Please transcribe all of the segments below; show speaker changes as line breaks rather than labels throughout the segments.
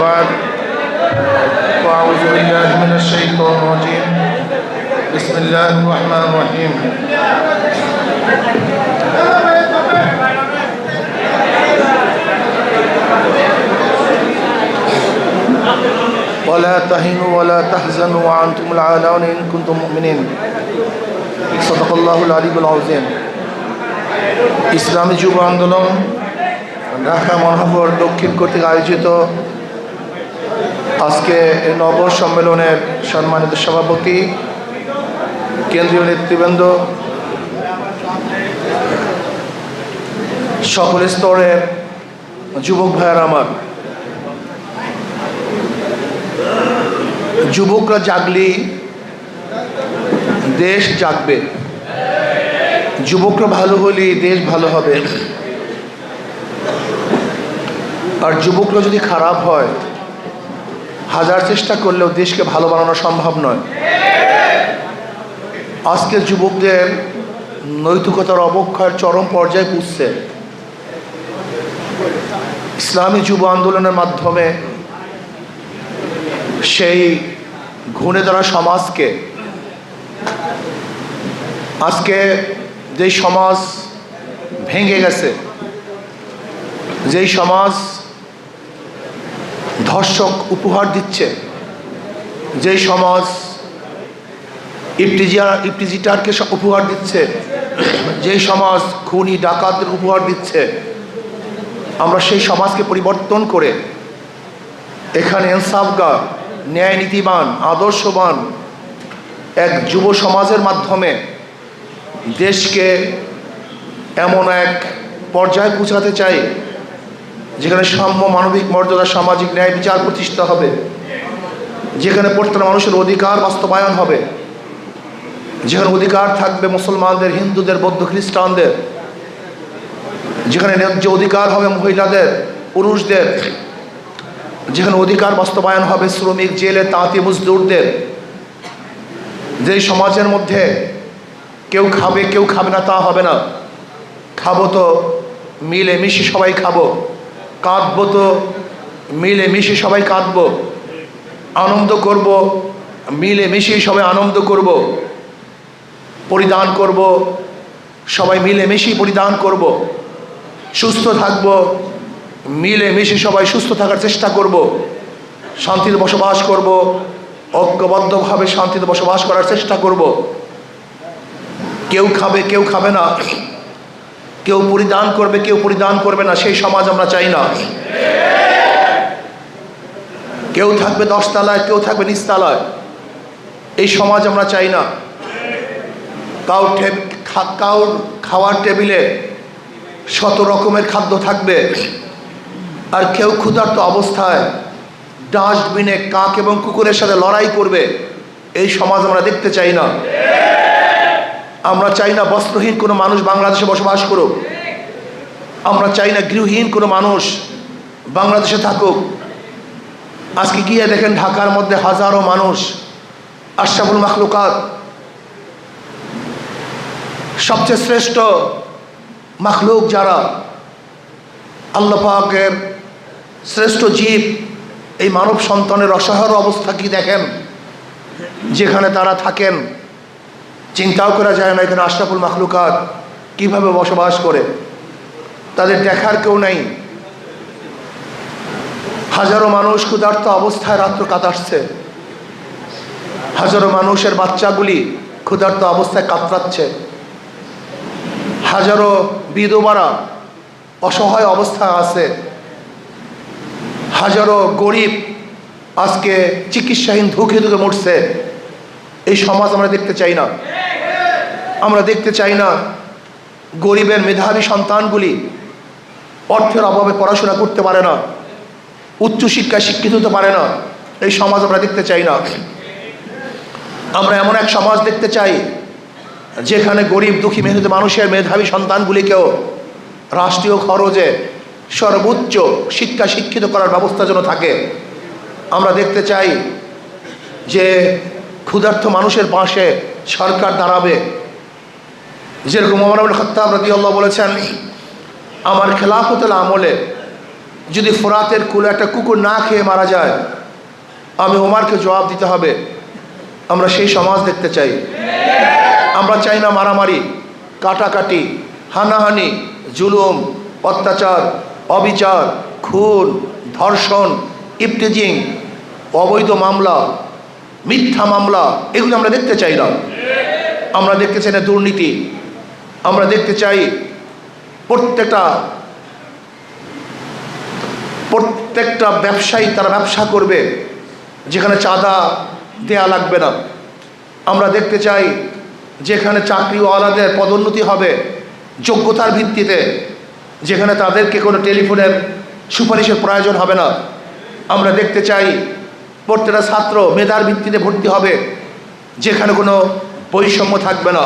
بعد وأعوذ بالله من الشيطان الرجيم بسم الله الرحمن الرحيم ولا تهنوا ولا تحزنوا وأنتم العالون إن كنتم مؤمنين صدق الله العلي العظيم ইসলামী যুব আন্দোলন ঢাকা মহানগর দক্ষিণ কর্তৃক আয়োজিত আজকে নব সম্মেলনের সম্মানিত সভাপতি, কেন্দ্রীয় নেতৃবৃন্দ, সকল স্তরের যুবক ভাইয়ার আমার। যুবকরা জাগলি, দেশ জাগবে। যুবকরা ভালো হলে, দেশ ভালো হবে। আর যুবকরা যদি খারাপ হয় হাজার চেষ্টা করলেও দেশকে ভালো বানানো সম্ভব নয়। আজকে যুবকদের নৈতিকতার অবক্ষয়ের চরম পর্যায়ে পুষছে। ইসলামী যুব আন্দোলনের মাধ্যমে সেই ঘুণে ধরা সমাজকে, আজকে যেই সমাজ ভেঙে গেছে, যেই সমাজ ধর্ষক উপহার দিচ্ছে। যেই সমাজ ইপটিজিয়া ইপটিজিটারকে উপহার দিচ্ছে, যেই সমাজ খুনি, ডাকাতদের উপহার দিচ্ছে, আমরা সেই সমাজকে পরিবর্তন করে এখানে ইনসাফগার ন্যায় নীতিবান আদর্শবান এক যুব সমাজের মাধ্যমে দেশকে এমন এক পর্যায়ে পৌঁছাতে চাই যেখানে সাম্য, মানবিক মর্যাদা, সামাজিক ন্যায় বিচার প্রতিষ্ঠা হবে। যেখানে প্রত্যেকটা মানুষের অধিকার বাস্তবায়ন হবে। যেখানে অধিকার থাকবে মুসলমানদের, হিন্দুদের, বৌদ্ধ, খ্রিস্টানদের। যেখানে ন্যায্য অধিকার হবে মহিলাদের, পুরুষদের। যেখানে অধিকার বাস্তবায়ন হবে শ্রমিক, জেলে, তাঁতি, মজদুরদের। যে সমাজের মধ্যে কেউ খাবে কেউ খাবে না, তা হবে না। খাব তো মিলে মিশে সবাই খাব। কাঁদবো তো মিলে মিশে সবাই কাঁদবো। আনন্দ করব মিলে মিশে সবাই আনন্দ করব। পরিধান করব, সবাই মিলে মিশে পরিধান করব। সুস্থ থাকব মিলে মিশে সবাই সুস্থ থাকার চেষ্টা করব। শান্তিতে বসবাস করব, ঐক্যবদ্ধভাবে শান্তিতে বসবাস করার চেষ্টা করব। কেউ খাবে কেউ খাবে না। কেউ পরিধান করবে, কেউ পরিধান করবে না, সেই সমাজ আমরা চাই না। কেউ থাকবে দশতলায়, কেউ থাকবে নিচতলায়, এই সমাজ আমরা চাই না। কাউ কাউর খাওয়ার টেবিলে শত রকমের খাদ্য থাকবে, আর কেউ ক্ষুধার্ত অবস্থায় ডাস্টবিনে কাক এবং কুকুরের সাথে লড়াই করবে, এই সমাজ আমরা দেখতে চাই না। আমরা চাই না বস্ত্রহীন কোনো মানুষ বাংলাদেশে বসবাস করুক। আমরা চাই না গৃহহীন কোনো মানুষ বাংলাদেশে থাকুক। আজকে গিয়ে দেখেন ঢাকার মধ্যে হাজারো মানুষ, আশরাফুল মাখলুকাত সবচেয়ে শ্রেষ্ঠ মাখলুক যারা আল্লাহ পাকের শ্রেষ্ঠ জীব, এই মানব সন্তানের অসহায় অবস্থা কি দেখেন? যেখানে তারা থাকেন চিন্তাও করা যায় না এখানে আশরাফুল মাখলুকাত কীভাবে বসবাস করে। তাদের দেখার কেউ নেই। হাজারো মানুষ ক্ষুধার্ত অবস্থায় রাত্র কাটাচ্ছে হাজারো মানুষের বাচ্চাগুলি ক্ষুধার্ত অবস্থায় কাতরাচ্ছে। হাজারো বিধবারা অসহায় অবস্থায় আছে। হাজারো গরিব আজকে চিকিৎসাহীন ধুকে ধুকে মরছে। এই সমাজ আমরা দেখতে চাই না। আমরা দেখতে চাই না গরিবের মেধাবী সন্তানগুলি অর্থের অভাবে পড়াশোনা করতে পারে না, উচ্চশিক্ষায় শিক্ষিত হতে পারে না, এই সমাজ আমরা দেখতে চাই না। আমরা এমন এক সমাজ দেখতে চাই যেখানে গরিব, দুঃখী মেহনত মানুষের মেধাবী সন্তানগুলিকেও রাষ্ট্রীয় খরচে সর্বোচ্চ শিক্ষা শিক্ষিত করার ব্যবস্থা যেন থাকে। আমরা দেখতে চাই যে ক্ষুধার্থ মানুষের পাশে সরকার দাঁড়াবে। যেরকম ওমর আবুল খত্তাব রাদি আল্লাহ বলেছেন, আমার খেলাফতের আমলে যদি ফোরাতের কুলে একটা কুকুর না খেয়ে মারা যায়, আমি ওমারকে জবাব দিতে হবে। আমরা সেই সমাজ দেখতে চাই। আমরা চাই না মারামারি, কাটাকাটি, হানাহানি, জুলুম, অত্যাচার, অবিচার, খুন, ধর্ষণ ইপটিজিং অবৈধ মামলা মিথ্যা মামলা, এগুলো আমরা দেখতে চাই না আমরা দেখতে চাই না দুর্নীতি। আমরা দেখতে চাই প্রত্যেকটা প্রত্যেকটা ব্যবসায়ী তারা ব্যবসা করবে, যেখানে চাঁদা দেয়া লাগবে না। আমরা দেখতে চাই যেখানে চাকরিওয়ালাদের পদোন্নতি হবে যোগ্যতার ভিত্তিতে, যেখানে তাদেরকে কোনো টেলিফোনের সুপারিশের প্রয়োজন হবে না। আমরা দেখতে চাই প্রত্যেকটা ছাত্র, মেধার ভিত্তিতে ভর্তি হবে, যেখানে কোনো বৈষম্য থাকবে না।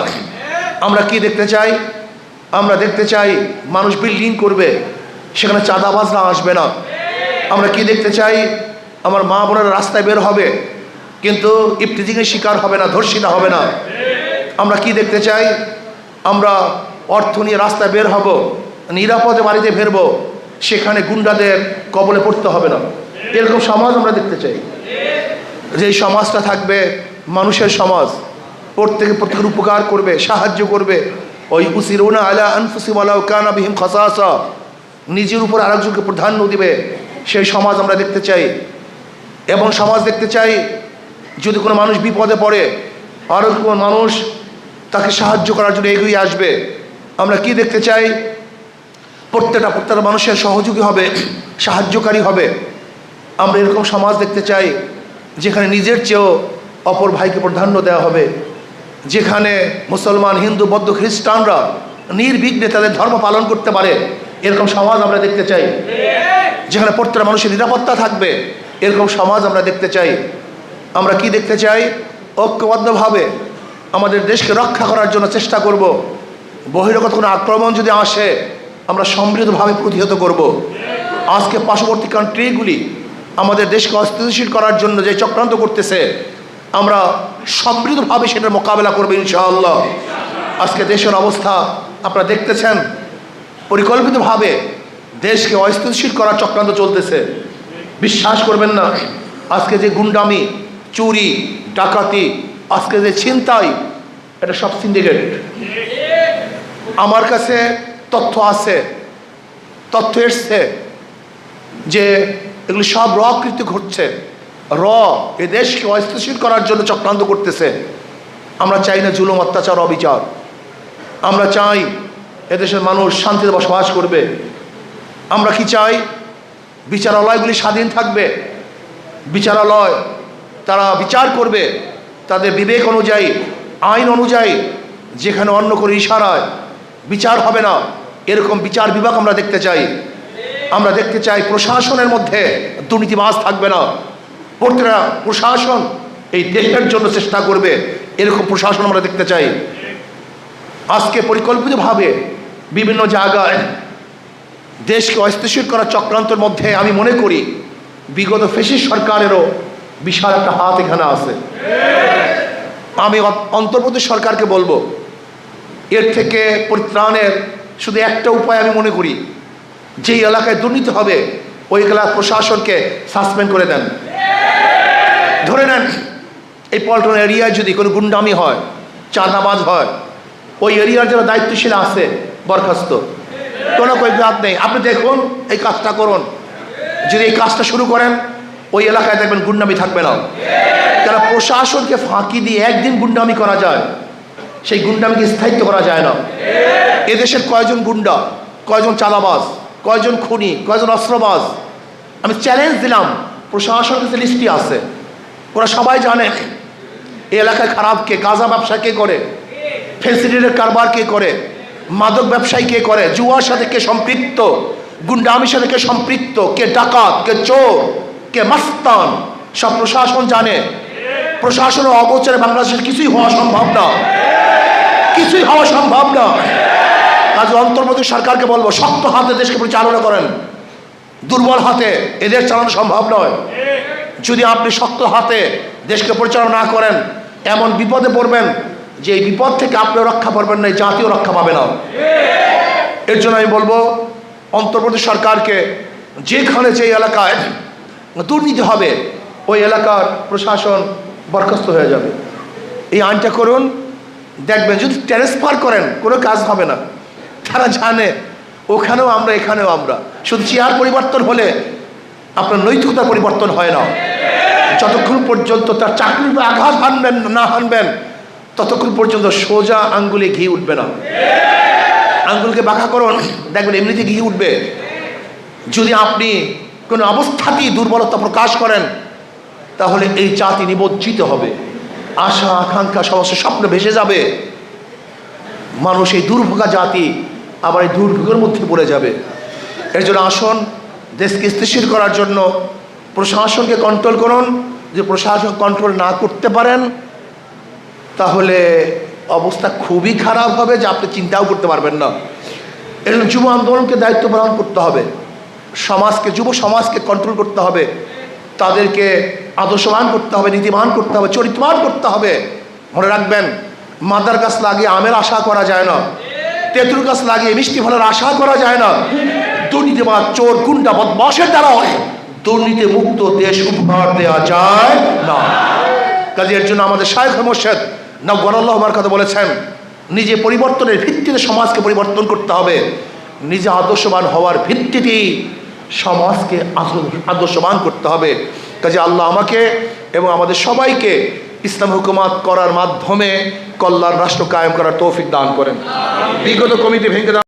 আমরা কি দেখতে চাই? আমরা দেখতে চাই মানুষ বিল্ডিং করবে, সেখানে চাঁদাবাজরা আসবে না। আমরা কি দেখতে চাই? আমার মা বোনেরা রাস্তায় বের হবে, কিন্তু ইফতিজিংয়ের শিকার হবে না, ধর্ষিতা হবে না। আমরা কি দেখতে চাই? আমরা অর্থ নিয়ে রাস্তায় বের হব, নিরাপদে বাড়িতে ফেরবো, সেখানে গুন্ডাদের কবলে পড়তে হবে না। এরকম সমাজ আমরা দেখতে চাই। যে সমাজটা থাকবে, মানুষের সমাজ প্রত্যেকে প্রত্যেকের উপকার করবে, সাহায্য করবে। ওই উসিরুনা আলা আনফুসিমালাউ কানা খাসাসা। নিজের উপর আরেকজনকে প্রাধান্য দিবে। সেই সমাজ আমরা দেখতে চাই। এবং সমাজ দেখতে চাই, যদি কোনো মানুষ বিপদে পড়ে আরও কোনো মানুষ তাকে সাহায্য করার জন্য এগিয়ে আসবে। আমরা কি দেখতে চাই? প্রত্যেকটা প্রত্যেকটা মানুষের সহযোগী হবে, সাহায্যকারী হবে। আমরা এরকম সমাজ দেখতে চাই। যেখানে নিজের চেয়েও অপর ভাইকে প্রাধান্য দেওয়া হবে, যেখানে মুসলমান, হিন্দু, বৌদ্ধ, খ্রিস্টানরা নির্বিঘ্নে তাদের ধর্ম পালন করতে পারে, এরকম সমাজ আমরা দেখতে চাই। যেখানে প্রত্যেকটা মানুষের নিরাপত্তা থাকবে, এরকম সমাজ আমরা দেখতে চাই। আমরা কি দেখতে চাই? ঐক্যবদ্ধভাবে আমাদের দেশকে রক্ষা করার জন্য চেষ্টা করব। বহিরাগত কোনো আক্রমণ যদি আসে, আমরা সমৃদ্ধভাবে প্রতিহত করব। আজকে পার্শ্ববর্তী কান্ট্রিগুলি আমাদের দেশকে অস্থিতিশীল করার জন্য যে চক্রান্ত করতেছে, আমরা সমৃদ্ধভাবে সেটার মোকাবেলা করব ইনশাআল্লাহ। আজকে দেশের অবস্থা, আপনারা দেখতেছেন, পরিকল্পিতভাবে দেশকে অস্থিতিশীল করার চক্রান্ত চলতেছে। বিশ্বাস করবেন না, আজকে যে গুন্ডামি, চুরি, ডাকাতি, আজকে যে ছিনতাই, এটা সব সিন্ডিকেট। আমার কাছে তথ্য আছে, তথ্য এসছে যে এগুলি সব র কৃত্য ঘটছে। র, এ দেশকে অস্থিতিশীল করার জন্য চক্রান্ত করতেছে। আমরা চাই না জুলুম, অত্যাচার, অবিচার। আমরা চাই এদেশের মানুষ শান্তিতে বসবাস করবে। আমরা কি চাই? বিচারালয়গুলি স্বাধীন থাকবে। বিচারালয়, তারা বিচার করবে। তাদের বিবেক অনুযায়ী, আইন অনুযায়ী, যেখানে অন্য কোনো ইশারায়। বিচার হবে না। এরকম বিচার বিভাগ আমরা দেখতে চাই। আমরা দেখতে চাই প্রশাসনের মধ্যে দুর্নীতিবাজ থাকবে না। প্রত্যেকটা প্রশাসন এই দেশের জন্য চেষ্টা করবে। এরকম প্রশাসন আমরা দেখতে চাই। আজকে পরিকল্পিতভাবে বিভিন্ন জায়গায় দেশকে অস্থিতিশীল করার চক্রান্তের মধ্যে আমি মনে করি, বিগত ফেসিস সরকারেরও বিশাল একটা হাত এখানে আছে। আমি অন্তর্বর্তী সরকারকে বলব, এর থেকে পরিত্রাণের শুধু একটা উপায় আমি মনে করি যেই এলাকায় দুর্নীতি হবে, ওই এলাকার প্রশাসনকে সাসপেন্ড করে দেন। ধরে নেন, এই পল্টন এরিয়ায় যদি কোনো গুন্ডামি হয়, চাঁদাবাজ হয়, ওই এরিয়ার যারা দায়িত্বশীল আছে, বরখাস্ত। কোনো বাদ নেই। আপনি দেখুন, এই কাজটা করুন। যদি এই কাজটা শুরু করেন, ওই এলাকায় দেখবেন গুন্ডামি থাকবে না। কেন প্রশাসনকে ফাঁকি দিয়ে একদিন গুন্ডামি করা যায়, সেই গুন্ডামিকে স্থায়িত্ব করা যায় না। এদেশের কয়জন গুন্ডা, কয়জন চাঁদাবাজ কয়জন খুনি, কয়জন অস্ত্রবাজ? আমি চ্যালেঞ্জ দিলাম। প্রশাসনের কাছে লিস্টটি আছে। ওরা সবাই জানে এই এলাকায় খারাপ কে, গাঁজা ব্যবসা কে করে? ফেন্সিডিটের কারবার কে করে? মাদক ব্যবসায়ী কে করে? জুয়ার সাথে কে সম্পৃক্ত? গুন্ডামির সাথে কে সম্পৃক্ত? কে ডাকাত, কে চোর, কে মাস্তান? সব প্রশাসন জানে। প্রশাসনের অগোচরে বাংলাদেশের কিছুই হওয়া সম্ভব না। কিছুই হওয়া সম্ভব না। আজ অন্তর্বর্তী সরকারকে বলব, শক্ত হাতে দেশকে পরিচালনা করেন। দুর্বল হাতে এদের চালানো সম্ভব নয়। যদি আপনি শক্ত হাতে দেশকে পরিচালনা না করেন, এমন বিপদে পড়বেন যে এই বিপদ থেকে আপনিও রক্ষা পাবেন না জাতীয় রক্ষা পাবে না। এর জন্য আমি বলব, অন্তর্বর্তী সরকারকে যেখানে যে এলাকায় দুর্নীতি হবে, ওই এলাকার প্রশাসন বরখাস্ত হয়ে যাবে। এই আইনটা করুন, দেখবেন যদি ট্রান্সফার করেন, কোনো কাজ হবে না। তারা জানে, ওখানেও আমরা, এখানেও আমরা। শুধু চেয়ার পরিবর্তন হলে আপনার নৈতিকতা পরিবর্তন হয় না। যতক্ষণ পর্যন্ত তার চাকরির আঘাত হানবেন না হানবেন, ততক্ষণ পর্যন্ত সোজা আঙ্গুলে ঘি উঠবে না। আঙ্গুলকে বাঁকা করুন, দেখবেন এমনিতে ঘি উঠবে। যদি আপনি কোনো অবস্থাতেই দুর্বলতা প্রকাশ করেন, তাহলে এই জাতি নিবজ্জিত হবে। আশা, আকাঙ্ক্ষা সমস্ত স্বপ্ন ভেসে যাবে। মানুষ এই দুর্ভোগা জাতি আবার এই দুর্ভোগের মধ্যে পড়ে যাবে। এর জন্য আসন, দেশকে স্থিতিশীল করার জন্য প্রশাসনকে কন্ট্রোল করুন। যদি প্রশাসন কন্ট্রোল না করতে পারেন, তাহলে অবস্থা খুবই খারাপ হবে যে আপনি চিন্তাও করতে পারবেন না। এর জন্য যুব আন্দোলনকে দায়িত্ব পালন করতে হবে। সমাজকে, যুব সমাজকে কন্ট্রোল করতে হবে। তাদেরকে আদর্শবান করতে হবে, নীতিবান করতে হবে, চরিত্রবান করতে হবে। মনে রাখবেন, মাদার গাছ লাগিয়ে আমের আশা করা যায় না। তেঁতুল গাছ লাগিয়ে মিষ্টি ফলের আশা করা যায় না। দুর্নীতিবাদ চোর, গুন্ডা বদমাসের দ্বারা হয়। দুর্নীতি মুক্ত দেশ উপহার দেওয়া যায় না। কাজে এর জন্য আমাদের শায়খ মোর্শেদ নবগরাল্লাহ আমার কথা বলেছেন, নিজে পরিবর্তনের ভিত্তিতে সমাজকে পরিবর্তন করতে হবে। নিজে আদর্শবান হওয়ার ভিত্তিতেই সমাজকে আদর্শ- আদর্শবান করতে হবে। কাজে আল্লাহ আমাকে এবং আমাদের সবাইকে ইসলাম হুকুমাত করার মাধ্যমে কল্যাণ রাষ্ট্র কায়েম করার তৌফিক দান করেন। বিগত কমিটি ভেঙে